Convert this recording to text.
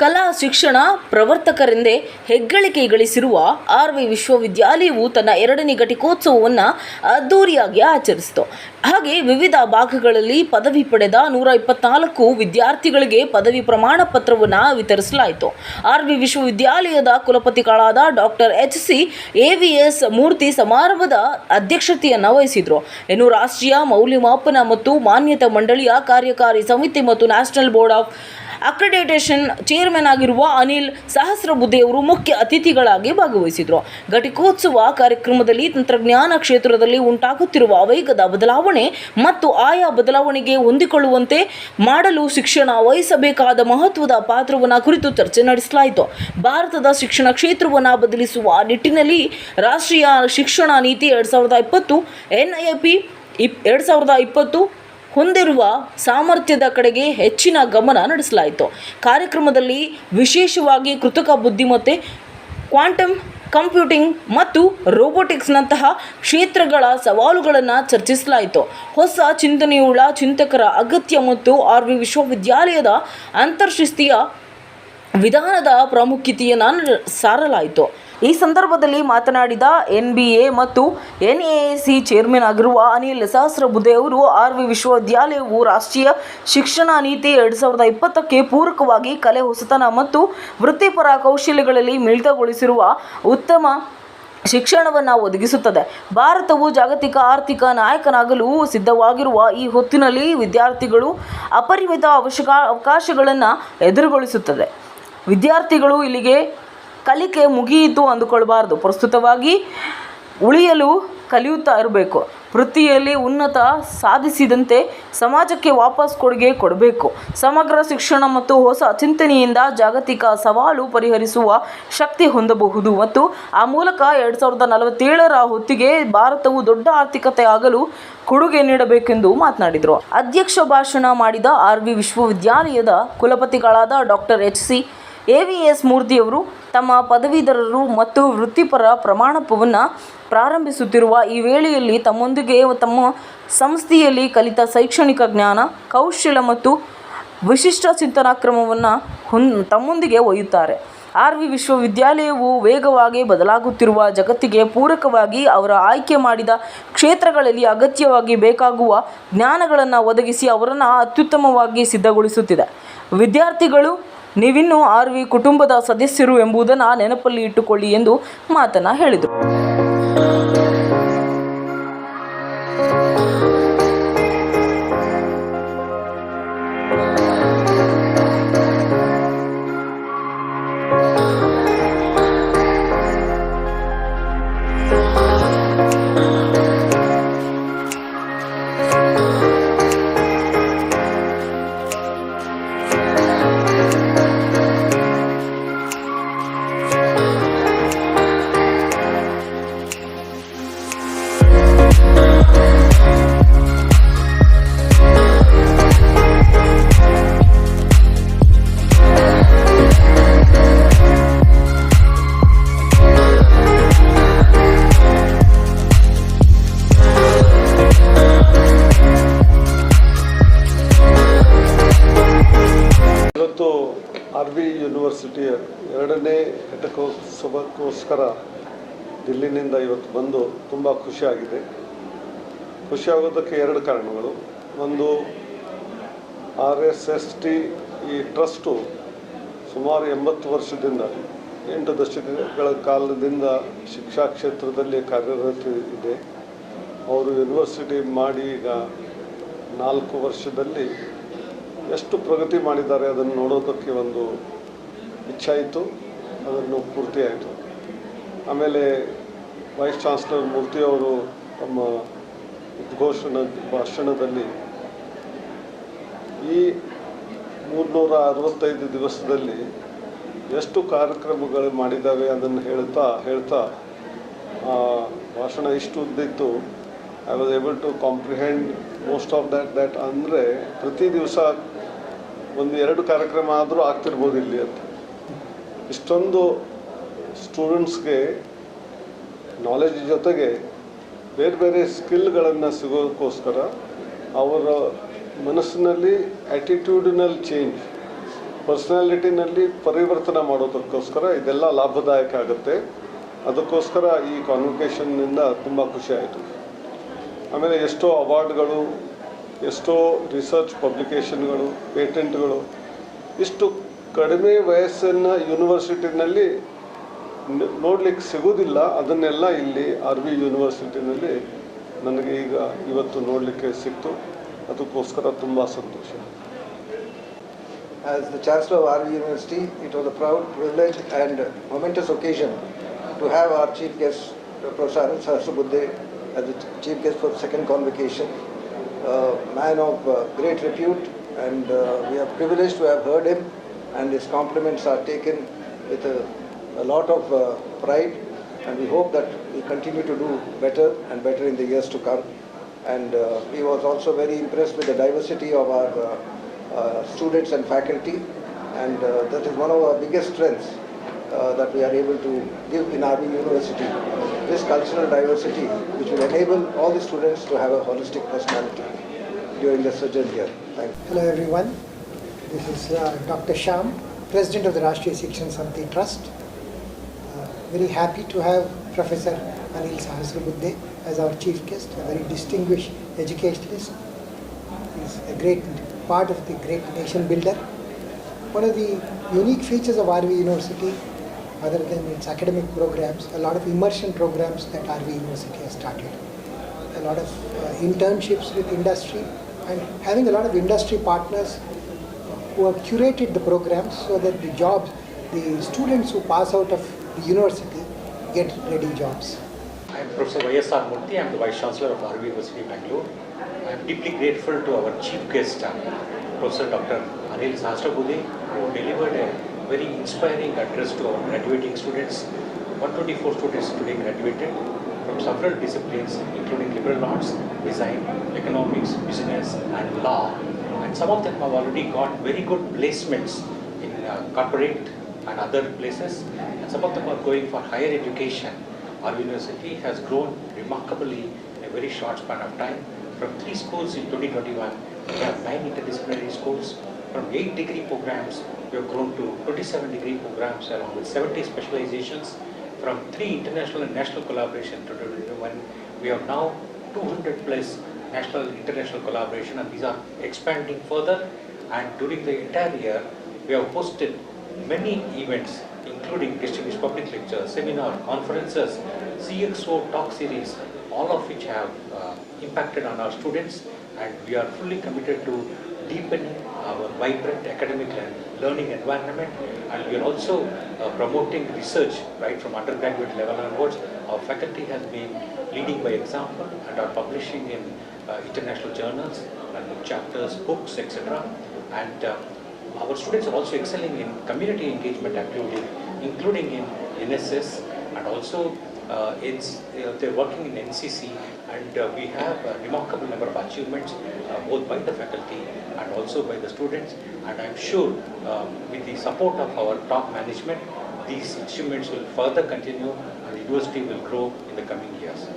ಕಲಾ ಶಿಕ್ಷಣ ಪ್ರವರ್ತಕರೆಂದೇ ಹೆಗ್ಗಳಿಕೆ ಗಳಿಸಿರುವ ಆರ್ ವಿ ವಿಶ್ವವಿದ್ಯಾಲಯವು ತನ್ನ ಎರಡನೇ ಘಟಿಕೋತ್ಸವವನ್ನು ಅದ್ದೂರಿಯಾಗಿ ಆಚರಿಸಿತು. ಹಾಗೆ ವಿವಿಧ ಭಾಗಗಳಲ್ಲಿ ಪದವಿ ಪಡೆದ ನೂರ ಇಪ್ಪತ್ನಾಲ್ಕು ವಿದ್ಯಾರ್ಥಿಗಳಿಗೆ ಪದವಿ ಪ್ರಮಾಣ ಪತ್ರವನ್ನು ವಿತರಿಸಲಾಯಿತು. ಆರ್ ವಿ ವಿಶ್ವವಿದ್ಯಾಲಯದ ಕುಲಪತಿಗಳಾದ doctor H C A V S Murthy ಸಮಾರಂಭದ ಅಧ್ಯಕ್ಷತೆಯನ್ನು ವಹಿಸಿದರು. ಇನ್ನು ರಾಷ್ಟ್ರೀಯ ಮೌಲ್ಯಮಾಪನ ಮತ್ತು ಮಾನ್ಯತಾ ಮಂಡಳಿಯ ಕಾರ್ಯಕಾರಿ ಸಮಿತಿ ಮತ್ತು national board of accreditation chairman ಆಗಿರುವ ಅನಿಲ್ ಸಹಸ್ರಬುದ್ಧಿಯವರು ಮುಖ್ಯ ಅತಿಥಿಗಳಾಗಿ ಭಾಗವಹಿಸಿದರು. ಘಟಿಕೋತ್ಸವ ಕಾರ್ಯಕ್ರಮದಲ್ಲಿ ತಂತ್ರಜ್ಞಾನ ಕ್ಷೇತ್ರದಲ್ಲಿ ಉಂಟಾಗುತ್ತಿರುವ ವೇಗದ ಬದಲಾವಣೆ ಮತ್ತು ಆಯಾ ಬದಲಾವಣೆಗೆ ಹೊಂದಿಕೊಳ್ಳುವಂತೆ ಮಾಡಲು ಶಿಕ್ಷಣ ವಹಿಸಬೇಕಾದ ಮಹತ್ವದ ಪಾತ್ರವನ್ನು ಕುರಿತು ಚರ್ಚೆ ನಡೆಸಲಾಯಿತು. ಭಾರತದ ಶಿಕ್ಷಣ ಕ್ಷೇತ್ರವನ್ನು ಬದಲಿಸುವ ನಿಟ್ಟಿನಲ್ಲಿ ರಾಷ್ಟ್ರೀಯ ಶಿಕ್ಷಣ ನೀತಿ ಎರಡು ಸಾವಿರದ ಇಪ್ಪತ್ತು ಎನ್ ಐ ಪಿ ಇಪ್ ಎರಡು ಸಾವಿರದ ಇಪ್ಪತ್ತು ಹೊಂದಿರುವ ಸಾಮರ್ಥ್ಯದ ಕಡೆಗೆ ಹೆಚ್ಚಿನ ಗಮನ ನಡೆಸಲಾಯಿತು. ಕಾರ್ಯಕ್ರಮದಲ್ಲಿ ವಿಶೇಷವಾಗಿ ಕೃತಕ ಬುದ್ಧಿಮತ್ತೆ, ಕ್ವಾಂಟಮ್ ಕಂಪ್ಯೂಟಿಂಗ್ ಮತ್ತು ರೋಬೋಟಿಕ್ಸ್ನಂತಹ ಕ್ಷೇತ್ರಗಳ ಸವಾಲುಗಳನ್ನು ಚರ್ಚಿಸಲಾಯಿತು. ಹೊಸ ಚಿಂತನೆಯುಳ್ಳ ಚಿಂತಕರ ಅಗತ್ಯ ಮತ್ತು ಆರ್ ವಿ ವಿಶ್ವವಿದ್ಯಾಲಯದ ಅಂತರ್ಶಿಸ್ತಿಯ ವಿಧಾನದ ಪ್ರಾಮುಖ್ಯತೆಯನ್ನು ಸಾರಲಾಯಿತು. ಈ ಸಂದರ್ಭದಲ್ಲಿ ಮಾತನಾಡಿದ ಎನ್ ಬಿ ಎ ಮತ್ತು ಎನ್ ಎ ಸಿ ಚೇರ್ಮನ್ ಆಗಿರುವ ಅನಿಲ್ ಸಹಸ್ರಬುದ್ಧೆ ಅವರು, ಆರ್ ವಿ ವಿಶ್ವವಿದ್ಯಾಲಯವು ರಾಷ್ಟ್ರೀಯ ಶಿಕ್ಷಣ ನೀತಿ ಎರಡು ಸಾವಿರದ ಇಪ್ಪತ್ತಕ್ಕೆ ಪೂರಕವಾಗಿ ಕಲೆ, ಹೊಸತನ ಮತ್ತು ವೃತ್ತಿಪರ ಕೌಶಲ್ಯಗಳಲ್ಲಿ ಮಿಳಿತಗೊಳಿಸಿರುವ ಉತ್ತಮ ಶಿಕ್ಷಣವನ್ನು ಒದಗಿಸುತ್ತದೆ. ಭಾರತವು ಜಾಗತಿಕ ಆರ್ಥಿಕ ನಾಯಕನಾಗಲು ಸಿದ್ಧವಾಗಿರುವ ಈ ಹೊತ್ತಿನಲ್ಲಿ ವಿದ್ಯಾರ್ಥಿಗಳು ಅಪರಿಮಿತ ಅವಶ್ಯಕ ಅವಕಾಶಗಳನ್ನು ಎದುರುಗೊಳಿಸುತ್ತದೆ. ವಿದ್ಯಾರ್ಥಿಗಳು ಇಲ್ಲಿಗೆ ಕಲಿಕೆ ಮುಗಿಯಿತು ಅಂದುಕೊಳ್ಬಾರ್ದು. ಪ್ರಸ್ತುತವಾಗಿ ಉಳಿಯಲು ಕಲಿಯುತ್ತಾ ಇರಬೇಕು. ವೃತ್ತಿಯಲ್ಲಿ ಉನ್ನತ ಸಾಧಿಸಿದಂತೆ ಸಮಾಜಕ್ಕೆ ವಾಪಸ್ ಕೊಡುಗೆ ಕೊಡಬೇಕು. ಸಮಗ್ರ ಶಿಕ್ಷಣ ಮತ್ತು ಹೊಸ ಚಿಂತನೆಯಿಂದ ಜಾಗತಿಕ ಸವಾಲು ಪರಿಹರಿಸುವ ಶಕ್ತಿ ಹೊಂದಬಹುದು ಮತ್ತು ಆ ಮೂಲಕ ಎರಡು ಸಾವಿರದ ನಲವತ್ತೇಳರ ಹೊತ್ತಿಗೆ ಭಾರತವು ದೊಡ್ಡ ಆರ್ಥಿಕತೆ ಆಗಲು ಕೊಡುಗೆ ನೀಡಬೇಕೆಂದು ಮಾತನಾಡಿದರು. ಅಧ್ಯಕ್ಷ ಭಾಷಣ ಮಾಡಿದ ಆರ್ ವಿ ವಿಶ್ವವಿದ್ಯಾಲಯದ ಕುಲಪತಿಗಳಾದ doctor H C A V S ಮೂರ್ತಿಯವರು ತಮ್ಮ ಪದವೀಧರರು ಮತ್ತು ವೃತ್ತಿಪರ ಪ್ರಮಾಣಪವನ್ನು ಪ್ರಾರಂಭಿಸುತ್ತಿರುವ ಈ ವೇಳೆಯಲ್ಲಿ ತಮ್ಮೊಂದಿಗೆ ತಮ್ಮ ಸಂಸ್ಥೆಯಲ್ಲಿ ಕಲಿತ ಶೈಕ್ಷಣಿಕ ಜ್ಞಾನ ಕೌಶಲ್ಯ ಮತ್ತು ವಿಶಿಷ್ಟ ಚಿಂತನಾ ಕ್ರಮವನ್ನು ಹೊನ್, ತಮ್ಮೊಂದಿಗೆ ಒಯ್ಯುತ್ತಾರೆ. ಆರ್ ವಿ ವಿಶ್ವವಿದ್ಯಾಲಯವು ವೇಗವಾಗಿ ಬದಲಾಗುತ್ತಿರುವ ಜಗತ್ತಿಗೆ ಪೂರಕವಾಗಿ ಅವರ ಆಯ್ಕೆ ಮಾಡಿದ ಕ್ಷೇತ್ರಗಳಲ್ಲಿ ಅಗತ್ಯವಾಗಿ ಬೇಕಾಗುವ ಜ್ಞಾನಗಳನ್ನು ಒದಗಿಸಿ ಅವರನ್ನು ಅತ್ಯುತ್ತಮವಾಗಿ ಸಿದ್ಧಗೊಳಿಸುತ್ತಿದೆ. ವಿದ್ಯಾರ್ಥಿಗಳು ನೀವಿನ್ನೂ ಆರ್ ವಿ ಕುಟುಂಬದ ಸದಸ್ಯರು ಎಂಬುದನ್ನು ನೆನಪಲ್ಲಿ ಇಟ್ಟುಕೊಳ್ಳಿ ಎಂದು ಮಾತನ್ನು ಹೇಳಿದರು. ಘಟಕೋತ್ಸವಕ್ಕೋಸ್ಕರ ದಿಲ್ಲಿನಿಂದ ಇವತ್ತು ಬಂದು ತುಂಬ ಖುಷಿಯಾಗಿದೆ. ಖುಷಿಯಾಗೋದಕ್ಕೆ ಎರಡು ಕಾರಣಗಳು. ಒಂದು, ಆರ್ ಎಸ್ ಎಸ್ ಟಿ ಈ ಟ್ರಸ್ಟು ಸುಮಾರು ಎಂಬತ್ತು ವರ್ಷದಿಂದ, ಎಂಟು ದಶಕಗಳ ಕಾಲದಿಂದ ಶಿಕ್ಷಾ ಕ್ಷೇತ್ರದಲ್ಲಿ ಕಾರ್ಯರತ ಇದೆ. ಅವರು ಯೂನಿವರ್ಸಿಟಿ ಮಾಡಿ ಈಗ ನಾಲ್ಕು ವರ್ಷದಲ್ಲಿ ಎಷ್ಟು ಪ್ರಗತಿ ಮಾಡಿದ್ದಾರೆ ಅದನ್ನು ನೋಡೋದಕ್ಕೆ ಒಂದು ಇಚ್ಛಾಯಿತು ಅದನ್ನು ಪೂರ್ತಿ ಆಯಿತು. ಆಮೇಲೆ ವೈಸ್ ಚಾನ್ಸ್ಲರ್ ಮೂರ್ತಿ ಅವರು ತಮ್ಮ ಉದ್ಘೋಷಣ ಭಾಷಣದಲ್ಲಿ ಈ ಮೂರ್ನೂರ ಅರವತ್ತೈದು ದಿವಸದಲ್ಲಿ ಎಷ್ಟು ಕಾರ್ಯಕ್ರಮಗಳು ಮಾಡಿದ್ದಾವೆ ಅದನ್ನು ಹೇಳ್ತಾ ಹೇಳ್ತಾ ಆ, ಭಾಷಣ ಇಷ್ಟು ಉದ್ದಿತ್ತು. I was able to comprehend most of that that ಅಂದರೆ ಪ್ರತಿ ದಿವಸ ಒಂದು ಎರಡು ಕಾರ್ಯಕ್ರಮ ಆದರೂ ಆಗ್ತಿರ್ಬೋದು ಇಲ್ಲಿ ಅಂತ. ಇಷ್ಟೊಂದು ಸ್ಟೂಡೆಂಟ್ಸ್ಗೆ ನಾಲೆಜ್ ಜೊತೆಗೆ ಬೇರೆ ಬೇರೆ ಸ್ಕಿಲ್ಗಳನ್ನು ಸಿಗೋದಕ್ಕೋಸ್ಕರ ಅವರ ಮನಸ್ಸಿನಲ್ಲಿ ಆ್ಯಟಿಟ್ಯೂಡಿನಲ್ ಚೇಂಜ್ ಪರ್ಸ್ನಾಲಿಟಿನಲ್ಲಿ ಪರಿವರ್ತನೆ ಮಾಡೋದಕ್ಕೋಸ್ಕರ ಇದೆಲ್ಲ ಲಾಭದಾಯಕ ಆಗುತ್ತೆ. ಅದಕ್ಕೋಸ್ಕರ ಈ ಕಾನ್ವಿಕೇಷನ್ನಿಂದ ತುಂಬ ಖುಷಿ ಆಯಿತು. ಆಮೇಲೆ ಎಷ್ಟೋ ಅವಾರ್ಡ್ಗಳು ಎಷ್ಟೋ ರಿಸರ್ಚ್ ಪಬ್ಲಿಕೇಶನ್ಗಳು ಪೇಟೆಂಟ್ಗಳು ಇಷ್ಟು ಕಡಿಮೆ ವಯಸ್ಸನ್ನು ಯೂನಿವರ್ಸಿಟಿನಲ್ಲಿ ನೋಡಲಿಕ್ಕೆ ಸಿಗೋದಿಲ್ಲ. ಅದನ್ನೆಲ್ಲ ಇಲ್ಲಿ ಆರ್ ಬಿ ಯೂನಿವರ್ಸಿಟಿನಲ್ಲಿ ನನಗೆ ಈಗ ಇವತ್ತು ನೋಡಲಿಕ್ಕೆ ಸಿಕ್ತು. ಅದಕ್ಕೋಸ್ಕರ ತುಂಬ ಸಂತೋಷ. As the chancellor of R B university it was a proud privilege and momentous occasion to have our chief guest professor Anil Sahasrabudhe as the chief guest for second convocation man of great repute and we are privilege to have heard him and his compliments are taken with a, a lot of uh, pride and we hope that we continue to do better and better in the years to come. And uh, he was also very impressed with the diversity of our uh, uh, students and faculty, and uh, that is one of our biggest strengths uh, that we are able to give in our University. This cultural diversity, which will enable all the students to have a holistic personality during their sojourn here. Thank you. Hello everyone, this is uh, Dr. Sham, President of the Rashtriya Shikshan Samiti Trust. Uh, Very happy to have Professor Anil Sahasrabudhe as our chief guest, a very distinguished educationalist. He's a great part of the great nation builder. One of the unique features of RV University, other than its academic programs, a lot of immersion programs that RV University has started. A lot of uh, internships with industry and having a lot of industry partners who have curated the programs so that the jobs, the students who pass out of the university get ready jobs. I am Professor Y.S.R. Murthy. I am the Vice Chancellor of RV University, Bangalore. I am deeply grateful to our chief guest, uh, Professor Dr. Anil Sahasrabudhe, who delivered a very inspiring address to our graduating students. 124 students today graduated from several disciplines, including liberal arts, design, economics, business, and law. And some of them have already got very good placements in uh, corporate and other places, and some of them are going for higher education. Our university has grown remarkably in a very short span of time. From three schools in 2021, we have nine interdisciplinary schools. From eight degree programs, we have grown to 27 degree programs along with 70 specializations. From three international and national collaboration to 2021, we have now 200 plus national international collaboration and these are expanding further. And during the entire year, we have hosted many events including distinguished public lectures, seminar, conferences, CXO talk series, all of which have uh, impacted on our students and we are fully committed to deepening our vibrant academic and learning environment and we are also uh, promoting research right from undergraduate level onwards. Our faculty has been leading by example and are publishing in uh, international journals and chapters, books, etc. And uh, our students are also excelling in community engagement activity, including in NSS and also uh, it's, they're working in NCC and uh, we have a remarkable number of achievements uh, both by the faculty and also by the students and I'm sure um, with the support of our top management these achievements will further continue and the university will grow in the coming years.